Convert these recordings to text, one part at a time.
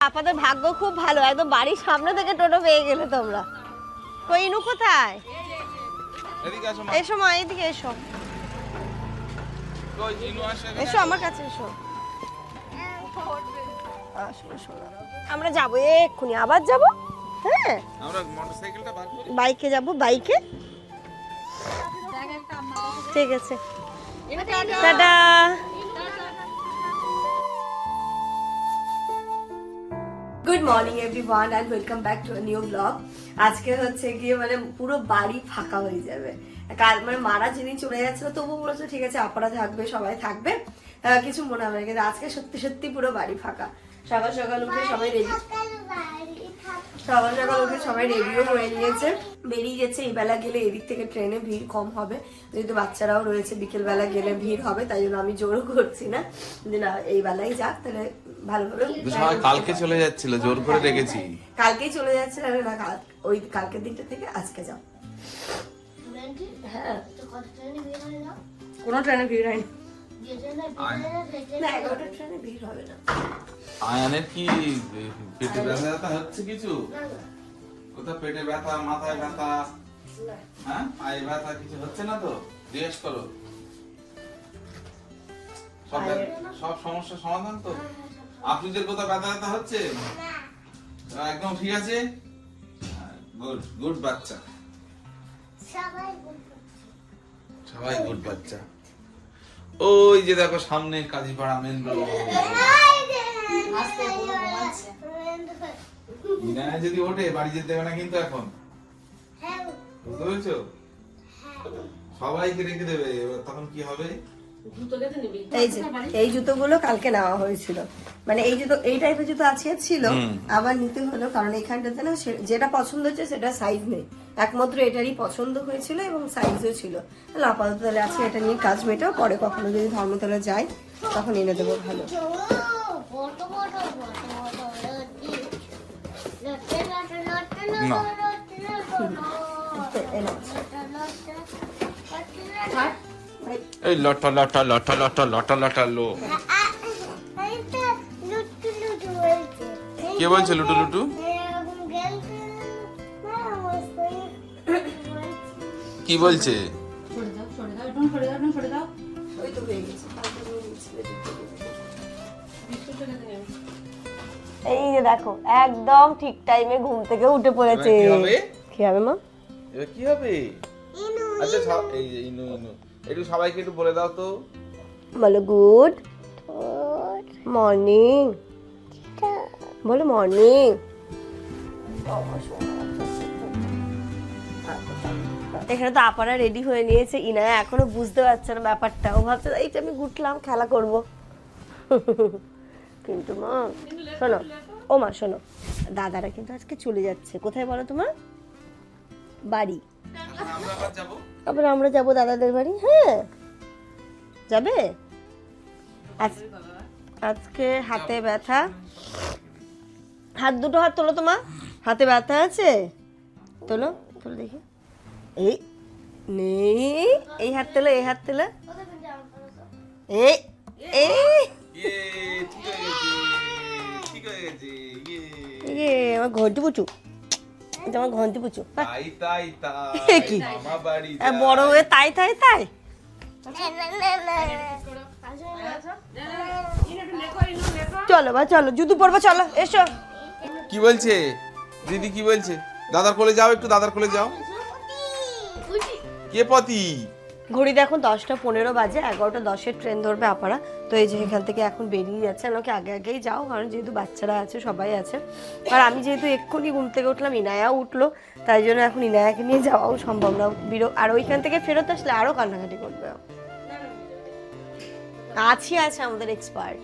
আপাদের ভাগ্য খুব ভালো একদম বাড়ির সামনে থেকে টোটো পেয়ে গেলে তোমরা। কই ইনু কোথায়? এদিকে এসো মা এইদিকে এসো? এসো আমার কাছে এসো। আমরা যাব এক্ষুনি। আবার যাব? হ্যাঁ। বাইকে যাব বাইকে? ঠিক আছে। Tata. Good morning everyone and welcome back to new blog আজকে হচ্ছে গিয়ে মানে পুরো বাড়ি ফাঁকা হয়ে যাবে। কাল মানে মারা যিনি চলে যাচ্ছিল তবু বলেছে, ঠিক আছে আপারা থাকবে, সবাই থাকবে। কিছু মনে হবে কিন্তু আজকে সত্যি সত্যি পুরো বাড়ি ফাঁকা। সকাল সকাল উঠে সবাই রেডি সকাল সকাল উঠে সবাই রেডিও হয়ে নিয়েছে। বেরিয়ে গেছে এই বেলা গেলে এদিক থেকে ট্রেনে ভিড় কম হবে। যেহেতু বাচ্চারাও রয়েছে বিকেল বেলা গেলে ভিড় হবে তাই জন্য আমি জোরও করছি না। যে না এই বেলায় যাক তাহলে ভালোভাবে কালকে চলে যাচ্ছিল জোর করে রেখেছি। কালকেই চলে যাচ্ছে না না কাল ওই কালকের দিনটা থেকে আজকে যাও। হ্যাঁ। কোনো ট্রেনে ভিড় হয়নি। আয়ানের কি পেটে ব্যথা ব্যথা হচ্ছে কিছু? কোথাও পেটে ব্যথা মাথায় ব্যথা? হ্যাঁ? পায়ে ব্যথা কিছু হচ্ছে না তো? জিজ্ঞেস করো। সব সব সমস্যার সমাধান তো? আপনাদের কোথাও ব্যথা ব্যথা হচ্ছে? একদম ঠিক আছে? গুড গুড বাচ্চা। সবাই গুড বাচ্চা। ওই যে দেখো সামনে কাজীপাড়া মেন রোড বিনায় যদি ওঠে বাড়ি যেতে হবে না কিন্তু এখন। বুঝতে পেরেছ? সবাইকে রেখে দেবে এবার তখন কি হবে? এই যে এই জুতোগুলো কালকে নেওয়া হয়েছিল। মানে এই জুতো এই টাইপের জুতো আছে ছিল আবার নিতে হলো কারণ এখানটাতে না সে- যেটা পছন্দ হচ্ছে সেটা সাইজ নেই। একমাত্র এটারই পছন্দ হয়েছিল এবং সাইজও ছিল। তাহলে আপাতত তাহলে আজকে এটা নিয়ে কাজ মেটাও পরে কখনো যদি ধর্মতলা যাই তখন এনে দেবো ভালো। এনে এই লটা লটা লটা লটা লটা লটা লো। কে বলছে লুটু লুটু? কি বলছে? ওই তো হয়ে গেছে এই যে দেখো একদম ঠিক টাইমে ঘুম থেকে উঠে পড়েছে। কি হবে? মা? এবার কি হবে? আচ্ছা এই যে ইনু ইনু। একটু সবাইকে একটু বলে দাও তো। বলো গুড মর্নিং। বলো মর্নিং। এখানে তো আপারা রেডি হয়ে নিয়েছে। ইনায়া এখনও বুঝতে পারছে না ব্যাপারটা। ও ভাবছে এই আমি গুটলাম খেলা করব। কিন্তু মা শোনো। ও মা শোনো। দাদারা কিন্তু আজকে চলে যাচ্ছে। কোথায় বলো তোমার? বাড়ি। আমরা আবার যাব? আবার আমরা যাব দাদাদের বাড়ি হ্যাঁ। যাবে? আজ- আজকে হাতে ব্যথা। হাত দুটো হাত তোলো তোমা হাতে ব্যথা আছে? তোলো তোলো দেখি। এই নেই। এই হাত তোলো এই হাত তোলো। এই এই। ইয়ে ইয়ে। ইয়ে আমার ঘন্টি পুচু আমার ঘন্টি পুচু। তাই তাই এ তাই কি? বড় হয়ে তাই তাই তাই? চলো বা চলো জুতো পরবো চলো এসো। কি বলছে? দিদি কি বলছে? দাদার কোলে যাও একটু দাদার কোলে যাও। কে পতি? ঘড়ি দেখুন দশটা পনেরো বাজে এগারোটা দশের ট্রেন ধরবে আপারা। তো এই যে এখান থেকে এখন বেরিয়ে যাচ্ছে আমাকে আগে আগেই যাও কারণ যেহেতু বাচ্চারা আছে সবাই আছে। আর আমি যেহেতু এক্ষুনি ঘুম থেকে উঠলাম ইনায়া উঠল তাই জন্য এখন ইনায়াকে নিয়ে যাওয়াও সম্ভব না। বিরো আর ওইখান থেকে ফেরত আসলে আরও কান্নাকাটি করবে। আছি আছে আমাদের এক্সপার্ট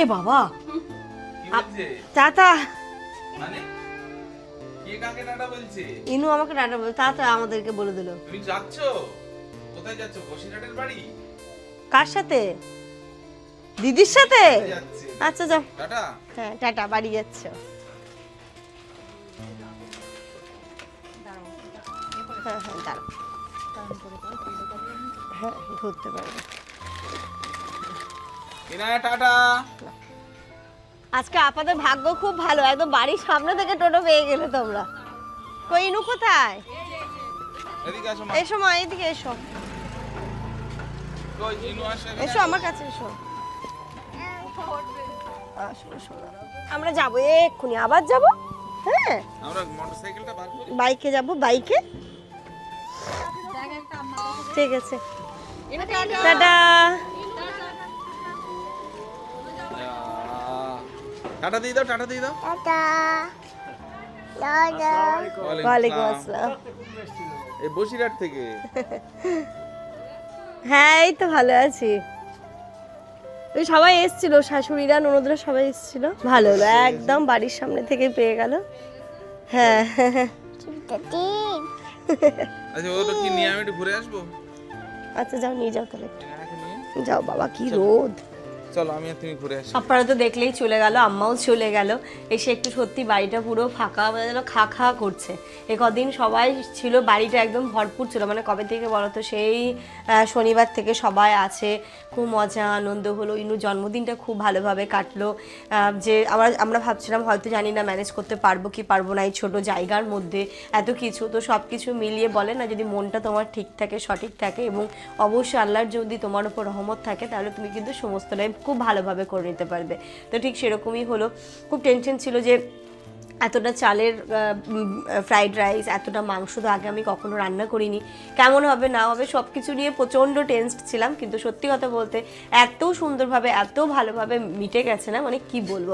এ বাবা! চাচা মানে? কে কাকে টাটা বলছে? ইনু আমাকে ডাটা বলে চাচা আমাদেরকে বলে দিল। তুমি যাচ্ছ? কোথায় যাচ্ছ? বসিরহাটের বাড়ি? কার সাথে? দিদির সাথে? আচ্ছা যাও। টাটা। হ্যাঁ টাটা বাড়ি যাচ্ছ। হ্যাঁ হ্যাঁ দাঁড়াও। হ্যাঁ ধরতে পারবে। টাটা। আজকে আপাতত ভাগ্য খুব ভালো একদম বাড়ির সামনে থেকে টোটো পেয়ে গেলে তোমরা। কই ইনু কোথায়? এসো মা এদিকে এসো। কই ইনু আসে এসো আমার কাছে এসো। আমরা যাব এক্ষুনি। আবার যাব? হ্যাঁ। আমরা মোটরসাইকেলটা বার করি। বাইকে যাব বাইকে? ঠিক আছে। টাটা। টাটা দিয়ে দাও টাটা দিয়ে দাও। ওয়ালাইকুম আসসালাম। এই বসিরহাট থেকে। হ্যাঁ এই তো ভালো আছি। ওই সবাই এসছিল শাশুড়িরা ননদরা সবাই এসছিল। ভালো হলো একদম বাড়ির সামনে থেকে পেয়ে গেল। হ্যাঁ। আচ্ছা ওটা কি নিয়ে আমি একটু ঘুরে আসব? আচ্ছা যাও নিয়ে যাও তাহলে। নিয়ে। যাও বাবা কি রোদ। চলো, আমি তুমি ঘুরে আসি। আপনারা তো দেখলেই চলে গেল, আম্মাও চলে গেল। এসে একটু সত্যি বাড়িটা পুরো ফাঁকা মানে যেন খা খা করছে। এ কদিন সবাই ছিল, বাড়িটা একদম ভরপুর ছিল। মানে কবে থেকে বলো তো, সেই শনিবার থেকে সবাই আছে। খুব মজা, আনন্দ হলো। ইনুর জন্মদিনটা খুব ভালোভাবে কাটলো। যে আমরা আমরা ভাবছিলাম হয়তো জানি না ম্যানেজ করতে পারব কি পারব না এই ছোটো জায়গার মধ্যে। এত কিছু, তো সব কিছু মিলিয়ে বলে না, যদি মনটা তোমার ঠিক থাকে, সঠিক থাকে এবং অবশ্যই আল্লাহর যদি তোমার উপর রহমত থাকে, তাহলে তুমি কিন্তু সমস্তটাই খুব ভালোভাবে করে নিতে পারবে। তো ঠিক সেরকমই হলো। খুব টেনশন ছিল যে এতটা চালের ফ্রাইড রাইস এতটা মাংস তো আগে আমি কখনো রান্না করিনি। কেমন হবে না হবে সব কিছু নিয়ে প্রচণ্ড টেনসড ছিলাম কিন্তু সত্যি কথা বলতে এত সুন্দরভাবে এত ভালোভাবে মিটে গেছে না মানে কি বলব?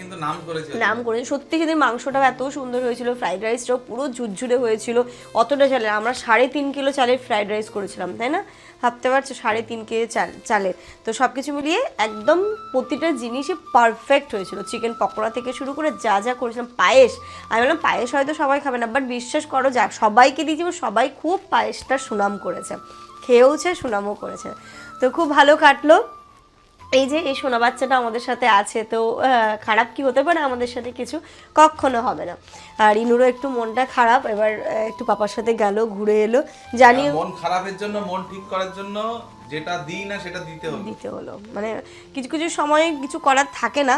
কিন্তু নাম করেছে। নাম করে সত্যি সেদিন মাংসটাও এত সুন্দর হয়েছিল ফ্রাইড রাইসটাও পুরো ঝুরঝুরে হয়েছিল অতটা চালের আমরা সাড়ে তিন কিলো চালের ফ্রাইড রাইস করেছিলাম তাই না? ভাবতে পারছ সাড়ে তিন কেজি চাল চালের। তো সব কিছু মিলিয়ে একদম প্রতিটা জিনিসই পারফেক্ট হয়েছিল। চিকেন পকোড়া থেকে শুরু করে যা যা করেছিলাম, পায়েস। আমি বললাম, পায়েস হয়তো সবাই খাবে না বাট বিশ্বাস করো যাক সবাইকে দিয়েছি সবাই খুব পায়েসটা সুনাম করেছে। খেয়েওছে, সুনামও করেছে। তো খুব ভালো কাটলো। এই যে, এই সোনা বাচ্চাটা আমাদের সাথে আছে, তো খারাপ কি হতে পারে? আমাদের সাথে কিছু কখনো হবে না। আর ইনুরও একটু মনটা খারাপ, এবার একটু পাপার সাথে গেল, ঘুরে এলো। জানি মন খারাপের জন্য, মন ঠিক করার জন্য যেটা দিই না সেটা দিতে হবে দিতে হলো। মানে কিছু কিছু সময়ে কিছু করার থাকে না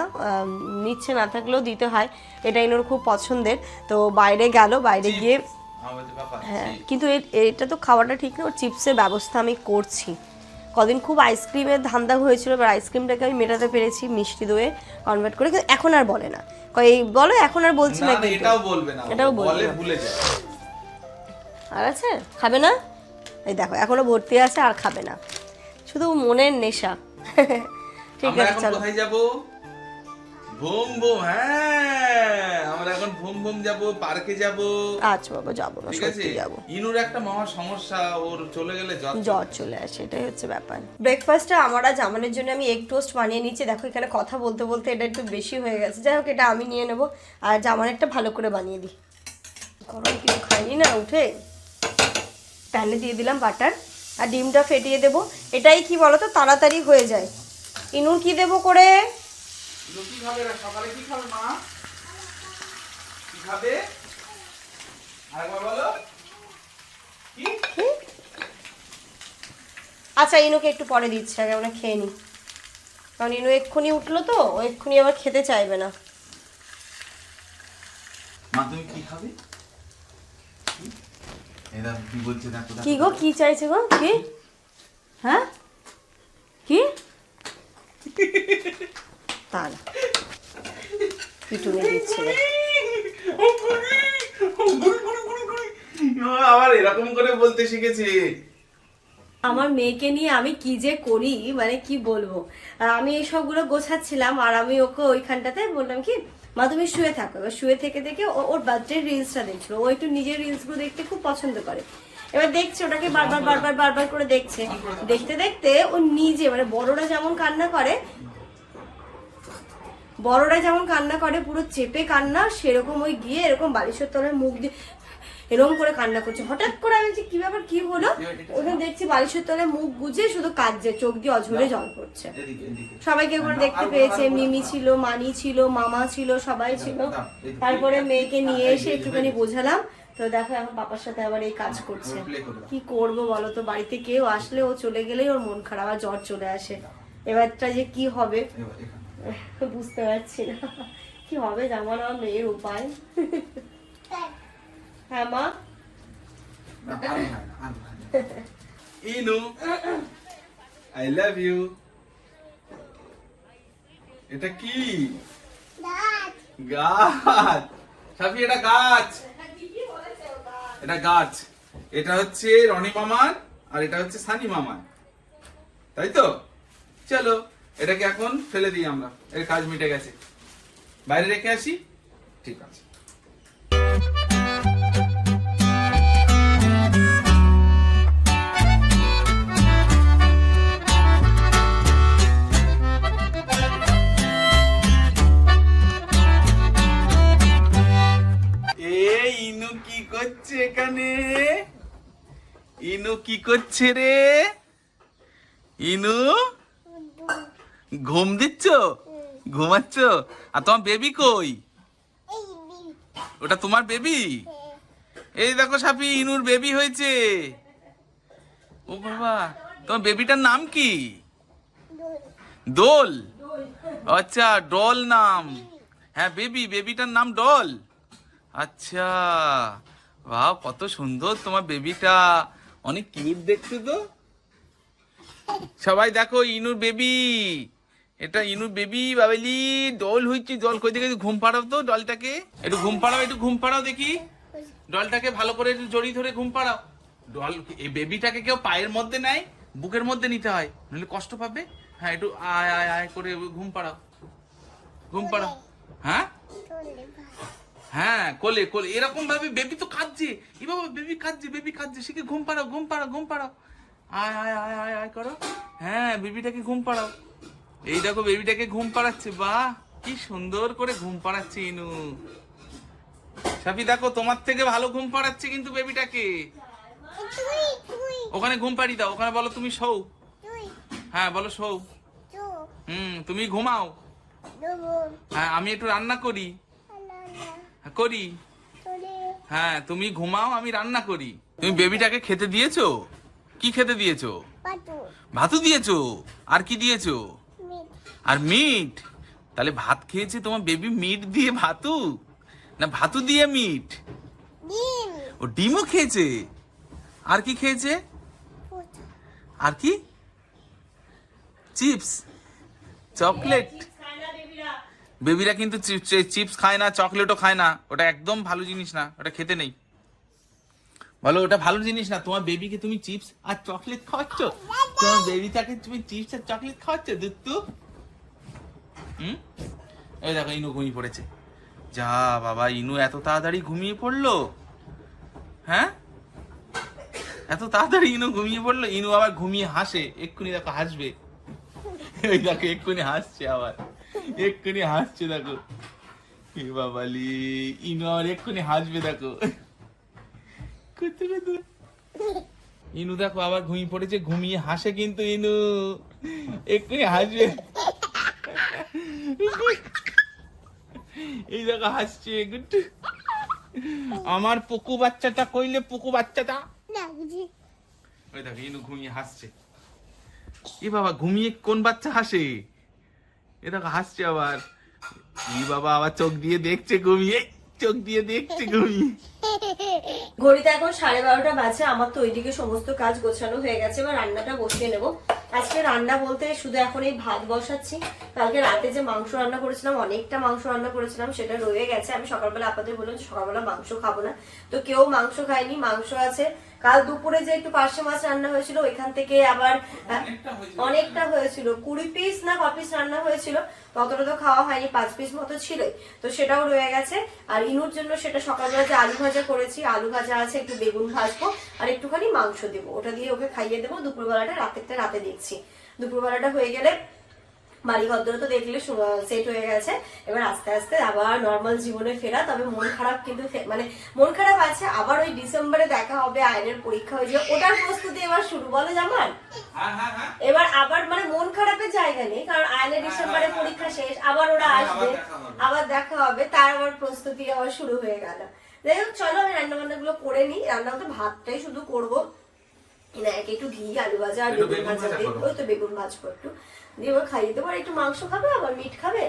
নিচ্ছে না থাকলেও দিতে হয়। এটা ইনুর খুব পছন্দের। তো বাইরে গেল বাইরে গিয়ে হ্যাঁ কিন্তু এটা তো খাওয়াটা ঠিক না ওর চিপসের ব্যবস্থা আমি করছি। কদিন খুব আইসক্রিমের ধান্দা হয়েছিল এবার আইসক্রিমটাকে আমি মেটাতে পেরেছি মিষ্টি দয়ে কনভার্ট করে কিন্তু এখন আর বলে না। কয় এই বলো এখন আর বলছি না, এটাও বলবে না এটাও বলে ভুলে যায়। আর আছে? খাবে না? এই দেখো এখনও ভর্তি আছে আর খাবে না। শুধু মনের নেশা। ঠিক আছে চলো। কোথায় যাব? ভুম ভুম হ্যাঁ আমরা এখন ভুম ভুম যাব পার্কে যাব। আচ্ছা বাবা যাব না সত্যি যাব। ইনুর একটা মহা সমস্যা ওর চলে গেলে জ্বর জ্বর চলে আসে এটাই হচ্ছে ব্যাপার। ব্রেকফাস্টে আমার আর জামানের জন্য আমি এগ টোস্ট বানিয়ে নিচ্ছি। দেখো এখানে কথা বলতে বলতে এটা একটু বেশি হয়ে গেছে। যাই হোক এটা আমি নিয়ে নেব। আর জামানেরটা ভালো করে বানিয়ে দিই। গরম কিছু খাইনি না উঠে। প্যানে দিয়ে দিলাম বাটার আর ডিমটা ফেটিয়ে দেবো। এটাই কি বলো তো তাড়াতাড়ি হয়ে যায়। ইনুর কি দেবো করে? আচ্ছা ইনুকে একটু পরে দিচ্ছে। আগে আমরা খেয়ে নিই কারণ ইনু এক্ষুনি উঠল তো ও এক্ষুনি আবার খেতে চাইবে না। মা তুমি কি খাবে? কি বলছে দেখো। কি গো কি চাইছে গো? কি? হ্যাঁ? কি? তা না পিটুনে দিচ্ছিল আবার এরকম করে বলতে শিখেছে। আমার মেয়েকে নিয়ে আমি কি যে করি মানে কি বলব? আমি এই সবগুলো গোছাচ্ছিলাম আর আমি ওকে ওইখানটাতে বললাম কি মা তুমি শুয়ে থাকো। এবার শুয়ে থেকে দেখে ওর বার্থডে রিলসটা দেখছিল। ও একটু নিজের রিলসগুলো দেখতে খুব পছন্দ করে। এবার দেখছে, ওটাকে বারবার বারবার বারবার করে দেখছে। দেখতে দেখতে ও নিজে মানে বড়রা যেমন কান্না করে, বড়রা যেমন কান্না করে, পুরো চেপে কান্না, সেরকম ওই গিয়ে এরকম বালিশের তলায় মুখ দিয়ে এরকম করে কান্না করছে। হঠাৎ করে আমি যে কি ব্যাপার? কি হলো? ওখানে দেখছি বালিশের তলায় মুখ গুজে শুধু কাঁদছে চোখ দিয়ে অঝরে জল পড়ছে। সবাইকে একবার দেখতে পেয়েছে মিমি ছিল মানি ছিল মামা ছিল সবাই ছিল। তারপরে মেয়েকে নিয়ে এসে একটুখানি বোঝালাম। তো দেখো এখন পাপার সাথে আবার এই কাজ করছে। প্লে করে দাও। কি করব বলো তো? বাড়িতে কেউ আসলে ও চলে গেলেই ওর মন খারাপ আর জ্বর চলে আসে। এবারটা যে কি হবে? বুঝতে পারছি না। কি হবে? জামা না মেয়ের উপায়। হ্যাঁ মা। ইনু আই লাভ ইউ এটা কি? গাছ। সাফি এটা গাছ। এটা গাছ। এটা হচ্ছে রনি মামার আর এটা হচ্ছে সানি মামার। তাই তো? চলো এটাকে এখন ফেলে দিই আমরা। এর কাজ মিটে গেছে। বাইরে রেখে আসি? ঠিক আছে। করছে রে? ইনু? ঘুম দিচ্ছ? ঘুমাচ্ছ? আর তোমার বেবি কই? ওটা তোমার বেবি এই দেখো সাপি, ইনুর বেবি হয়েছে। ও বাবা, তোমার বেবিটার নাম কি? দোল। আচ্ছা ডল নাম। হ্যাঁ বেবি বেবিটার নাম ডল। আচ্ছা বাহ, কত সুন্দর তোমার বেবিটা অনেক কিউট দেখতে তো। সবাই দেখো ইনুর বেবি। এটা ইনুর বেবি, বাবেলি। ডল হয়েছে জল কই দেখে ঘুম পাড়াও তো ডলটাকে একটু ঘুম পাড়াও, একটু ঘুম পাড়াও দেখি। ডলটাকে ভালো করে একটু জড়িয়ে ধরে ঘুম পাড়াও। ডল এই বেবিটাকে কেউ পায়ের মধ্যে নেয় বুকের মধ্যে নিতে হয়। নইলে কষ্ট পাবে। হ্যাঁ একটু আয় আয় আয় করে ঘুম পাড়াও। ঘুম পাড়াও। হ্যাঁ? হ্যাঁ কোলে কোলে। এরকম ভাবে বেবি তো কাঁদছে। এ বাবা বেবি কাঁদছে বেবি কাঁদছে। শিখে ঘুম পাড়াও ঘুম পাড়াও ঘুম পাড়াও। আয় আয় আয় আয় আয় করো। হ্যাঁ বেবিটাকে ঘুম পাড়াও। এই দেখো বেবিটাকে ঘুম পাড়াচ্ছে। বাহ কি সুন্দর করে ঘুম পাড়াচ্ছে ইনু। সাফি দেখো তোমার থেকে ভালো ঘুম পাড়াচ্ছে কিন্তু বেবিটাকে। ওখানে ঘুম পাড়ি দাও। ওখানে বলো তুমি শোও। হ্যাঁ বলো শোও। হুম তুমি ঘুমাও। হ্যাঁ আমি একটু রান্না করি। করি। হ্যাঁ তুমি ঘুমাও আমি রান্না করি। তুমি বেবিটাকে খেতে দিয়েছ? কি খেতে দিয়েছ? ভাতু দিয়েছ? আর কি দিয়েছ? আর মিট? তাহলে ভাত খেয়েছে তোমার বেবি মিট দিয়ে ভাতু? না ভাতু দিয়ে মিট? ও ডিমও খেয়েছে? আর কি খেয়েছে? আর কি? চিপস। চকলেট। বেবিরা কিন্তু চিপস খায় না, চকলেটও খায় না। ওটা একদম ভালো জিনিস না, ওটা খেতে নেই। বলো, ওটা ভালো জিনিস না? তোমার বেবিকে তুমি চিপস আর চকলেট খাওয়াচ্ছ? তোমার বেবিটাকে তুমি চিপস আর চকলেট খাওয়াচ্ছ, দুত্তু? হুম? এই দেখো, ইনু ঘুমিয়ে পড়েছে। যা বাবা, ইনু এত তাড়াতাড়ি ঘুমিয়ে পড়ল? হ্যাঁ? এত তাড়াতাড়ি ইনু ঘুমিয়ে পড়ল? ইনু আবার ঘুমিয়ে হাসে। এক্ষুনি দেখো, হাসবে। ওই দেখো, এক্ষুনি হাসছে আবার। এক্ষুনি হাসছে দেখো। এ বাবালি ইনু আবার এক্ষুনি হাসবে দেখো। ইনু দেখো আবার ঘুমিয়ে পড়েছে ঘুমিয়ে হাসে কিন্তু ইনু। এক্ষুনি হাসবে। এই দেখো হাসছে গুট্টু আমার পুকু বাচ্চাটা কইলে পুকু বাচ্চাটা। ওই দেখো ইনু ঘুমিয়ে হাসছে। এ বাবা ঘুমিয়ে কোন বাচ্চা হাসে? এ দেখো হাসছে আবার। ই বাবা, আবার চোখ দিয়ে দেখছে ঘুমিয়ে। চোখ দিয়ে দেখছে ঘুমিয়ে। ঘড়িতে এখন সাড়ে বারোটা বাজে, আমার তো ওইদিকে সমস্ত কাজ গোছানো হয়ে গেছে, এবার রান্নাটা বসিয়ে নেব। আজকে রান্না বলতে শুধু এখন এই ভাত বসাচ্ছি। কালকে রাতে যে মাংস রান্না করেছিলাম, অনেকটা মাংস রান্না করেছিলাম, সেটা রয়ে গেছে। আমি সকালবেলা আপনাদের বললাম সকালবেলা মাংস খাব না। তো কেউ মাংস খায়নি, মাংস আছে কাল দুপুরে যে একটু পার্শে মাছ রান্না হয়েছিল ওইখান থেকে আবার অনেকটা হয়েছিল। কুড়ি পিস না ক পিস রান্না হয়েছিল ততটা তো খাওয়া হয়নি পাঁচ পিস মতো ছিলই। তো সেটাও রয়ে গেছে। আর ইনুর জন্য সেটা সকালবেলা যে আলু ভাজা করেছি আলু ভাজা আছে একটু বেগুন ভাজবো আর একটুখানি মাংস দেবো। ওটা দিয়ে ওকে খাইয়ে দেবো। দুপুরবেলাটা রাতেরটা রাতে দেখছি। দুপুরবেলাটা হয়ে গেলে বাড়ি ঘর তো দেখলে সেট হয়ে গেছে। এবার আস্তে আস্তে আবার নর্মাল জীবনে ফেরা তবে মন খারাপ কিন্তু মানে মন খারাপ আছে আবার ওই ডিসেম্বরে দেখা হবে আয়নের পরীক্ষা হয়ে যাবে ওটার প্রস্তুতি এবার শুরু বলো জামান? হ্যাঁ হ্যাঁ হ্যাঁ। এবার আবার মানে মন খারাপের জায়গা নেই কারণ আয়নের ডিসেম্বরে পরীক্ষা শেষ আবার ওরা আসবে আবার দেখা হবে। তার আবার প্রস্তুতি আবার শুরু হয়ে গেল। যাই হোক চলো আমি রান্না বান্না গুলো করে নিই। রান্না তো ভাতটাই শুধু করব। একটু ঘি আলু ভাজা আর বেগুন ভাজা দিয়ে ওই তো বেগুন ভাজবো একটু। দিয়ে ওর খাইয়ে দেবো আর একটু মাংস খাবে আবার মিট খাবে।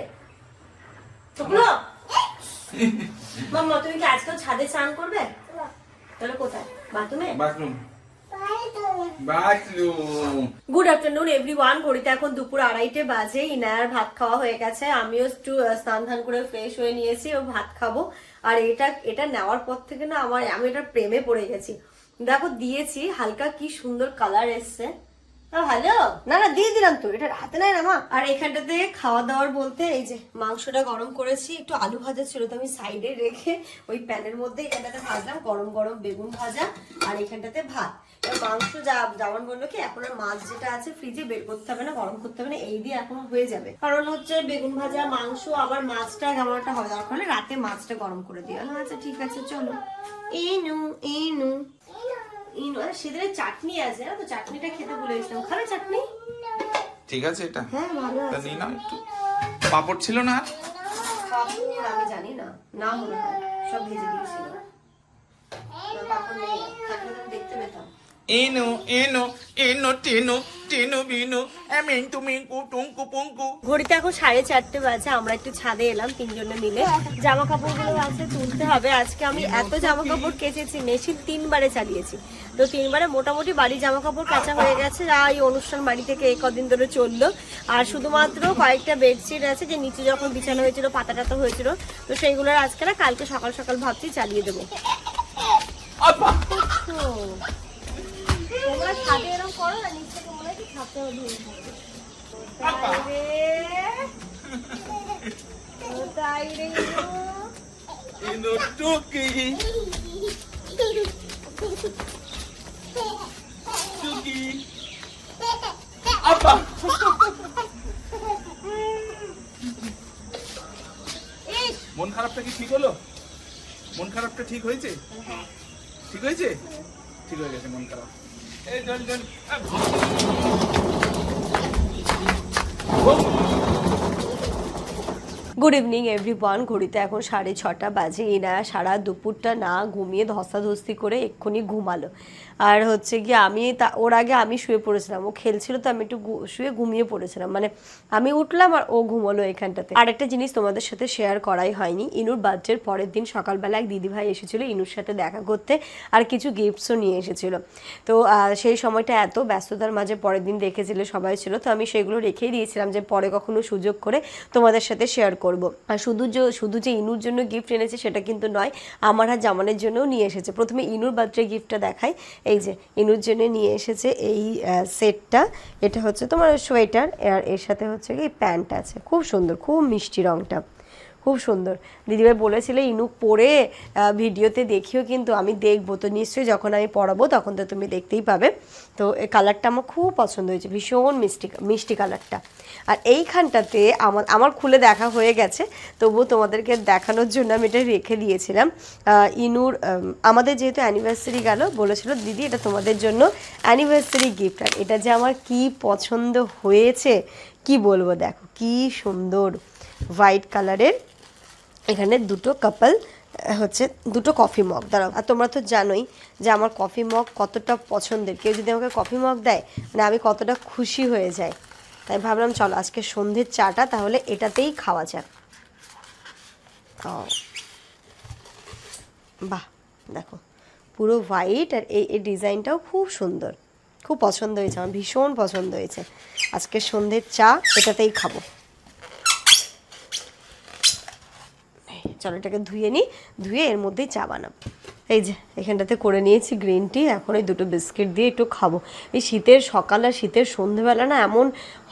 টুকলো মাম্মা তুমি কি আজকাল ছাদে স্নান করবে? তাহলে কোথায়? বাথরুমে? Bathroom. Bathroom. Good afternoon everyone ঘড়িতে এখন দুপুর আড়াইটে বাজে। ইনায়ার ভাত খাওয়া হয়ে গেছে। আমিও একটু স্নান ধান করে ফ্রেশ হয়ে নিয়েছি ও ভাত খাব। আর এটা এটা নেওয়ার পর থেকে না আমার আমি এটা প্রেমে পড়ে গেছি। দেখো দিয়েছি। হালকা কি সুন্দর কালার এসছে। ভালো না না দিয়ে দিলাম তো। এটা হাতে নেয় না মা। আর এখানটাতে খাওয়া দাওয়ার বলতে এই যে মাংসটা গরম করেছি একটু আলু ভাজা ছিল তো আমি সাইডে রেখে ওই প্যানের মধ্যে এখানটাতে ভাজলাম গরম গরম বেগুন ভাজা আর এখানটাতে ভাত। মাংস যা যেমন বলল কি এখন আর মাছ যেটা আছে ফ্রিজে বের করতে হবে না গরম করতে হবে না এই দিয়ে এখন হয়ে যাবে। কারণ হচ্ছে বেগুন ভাজা মাংস আবার মাছটা কেমন একটা হবে দরকার হলে রাতে মাছটা গরম করে দিও। আচ্ছা ঠিক আছে চলো। এই নু সেদিনের চাটনি আছে তো? চাটনিটা খেতে ভুলে গেছিলাম। খাবে চাটনি? ঠিক আছে এটা। হ্যাঁ ভালো আছে। নিয়ে নাও একটু। পাপড় ছিল না আর? পাপড় আমি জানি না। না হলো সব ভেজে দিয়েছিল পাপড় নেই। থাকলে দেখতে পেতাম। এনো এনো এনো টেনো টেনো বিনো এমেন তুমি কুটুঙ্কু পুঙ্কু ঘড়িতে এখন সাড়ে চারটে বাজে আমরা একটু ছাদে এলাম তিনজনে মিলে। জামা কাপড়গুলো আছে তুলতে হবে। আজকে আমি এত জামা কাপড় কেচেছি মেশিন তিনবারে চালিয়েছি। তো তিনবারে মোটামুটি বাড়ি জামা কাপড় কাঁচা হয়ে গেছে। যা এই অনুষ্ঠান বাড়ি থেকে এই কদিন ধরে চলল। আর শুধুমাত্র কয়েকটা বেডশিট আছে যে নিচে যখন বিছানো হয়েছিল পাতা টাতা হয়েছিল। তো সেইগুলোর আজকে না কালকে সকাল সকাল ভাবছি চালিয়ে দেবো। তোমরা ছাদে এরকম করো না নিচ থেকে মনে হয় কি ছাদটা ধরে তাই রে। টুকি। টুকি। আপা মন খারাপটা কি ঠিক হলো? মন খারাপটা ঠিক হয়েছে? ঠিক হয়েছে? ঠিক হয়ে গেছে মন খারাপ। এই জল জল গুড ইভিনিং এভরিওয়ান ঘড়িতে এখন সাড়ে ছটা বাজে। এনা সারা দুপুরটা না ঘুমিয়ে ধস্তাধস্তি করে এক্ষুনি ঘুমালো। আর হচ্ছে গিয়ে আমি তা, ওর আগে আমি শুয়ে পড়েছিলাম। ও খেলছিল তো আমি একটু শুয়ে ঘুমিয়ে পড়েছিলাম। মানে আমি উঠলাম আর ও ঘুমোলো এখানটাতে। আর একটা জিনিস তোমাদের সাথে শেয়ার করাই হয়নি। ইনুর বার্থডের পরের দিন সকালবেলা এক দিদিভাই এসেছিল ইনুর সাথে দেখা করতে আর কিছু গিফটসও নিয়ে এসেছিল। তো সেই সময়টা এত ব্যস্ততার মাঝে পরের দিন রেখেছিল সবাই ছিল। তো আমি সেগুলো রেখেই দিয়েছিলাম যে পরে কখনো সুযোগ করে তোমাদের সাথে শেয়ার করব। আর শুধু যে শুধু যে ইনুর জন্য গিফট এনেছে সেটা কিন্তু নয়, আমার আর জামানের জন্যও নিয়ে এসেছে। প্রথমে ইনুর বার্থডে গিফটটা দেখাই। এই যে, ইনুর জন্য নিয়ে এসেছে এই সেটটা এটা হচ্ছে তোমার সোয়েটার আর এর সাথে হচ্ছে কি প্যান্ট আছে। খুব সুন্দর, খুব মিষ্টি রংটা। খুব সুন্দর। দিদিভাই বলেছিলে, ইনুক পরে ভিডিওতে দেখিও কিন্তু, আমি দেখব। তো নিশ্চয়ই যখন আমি পড়াবো, তখন তো তুমি দেখতেই পাবে। তো এই কালারটা আমার খুব পছন্দ হয়েছে, ভীষণ মিষ্টি মিষ্টি কালারটা আর এইখানটাতে আমার আমার খুলে দেখা হয়ে গেছে তবুও তোমাদেরকে দেখানোর জন্য আমি এটা রেখে দিয়েছিলাম। ইনুর আমাদের যেহেতু অ্যানিভার্সারি গেল, বলেছিল, দিদি, এটা তোমাদের জন্য অ্যানিভার্সারি গিফট আর এটা যে আমার কি পছন্দ হয়েছে, কি বলব, দেখো, কি সুন্দর। হোয়াইট কালারের এখানে দুটো কাপল হচ্ছে দুটো কফি মগ দাঁড়াও, আর তোমরা তো জানোই যে আমার কফি মগ কতটা পছন্দের। কেউ যদি আমাকে কফি মগ দেয় মানে আমি কতটা খুশি হয়ে যাই। তাই ভাবলাম, চলো আজকে সন্ধ্যের চাটা, তাহলে এটাতেই খাওয়া যাক। বাহ, দেখো, পুরো হোয়াইট আর এই এই ডিজাইনটাও খুব সুন্দর। খুব পছন্দ হয়েছে, আমার ভীষণ পছন্দ হয়েছে। আজকে সন্ধ্যের চা, এটাতেই খাব। চলো এটাকে ধুয়ে নিই, ধুয়ে এর মধ্যেই চা বানাবো। এই যে, এখানটাতে করে নিয়েছি গ্রিন টি এখন এই দুটো বিস্কিট দিয়ে একটু খাব। এই শীতের সকাল আর শীতের সন্ধেবেলা না এমন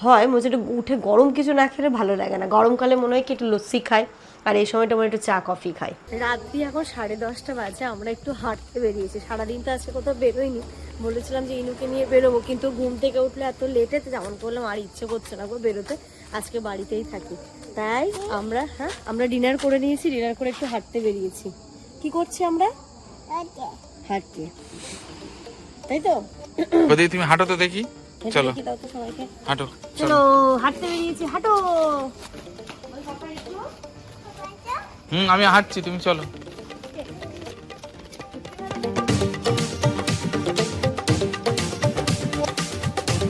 হয়, মনে হচ্ছে উঠে গরম কিছু না খেলে ভালো লাগে না। গরমকালে মনে হয় কি একটু লস্যি খাই, আর এই সময়টা মনে হয় একটু চা কফি খাই। রাত্রি এখন সাড়ে দশটা বাজে, আমরা একটু হাঁটতে বেরিয়েছি। সারাদিন তো আজকে কোথাও বেরোইনি। বলেছিলাম যে ইনুকে নিয়ে বেরোবো, কিন্তু ঘুম থেকে উঠলে এত লেটে যেমন করলাম, আর ইচ্ছে করছে না বেরোতে। আজকে বাড়িতেই থাকি। তাই আমরা হ্যাঁ আমরা ডিনার করে নিয়েছি ডিনার করে একটু হাঁটতে বেরিয়েছি। কি করছি আমরা? হাঁটতে। তাই তো? তুমি হাঁটো তো দেখি। চলো। হাঁটো চলো। হাঁটতে বেরিয়েছি হাঁটো। হুম আমি হাঁটছি তুমি চলো।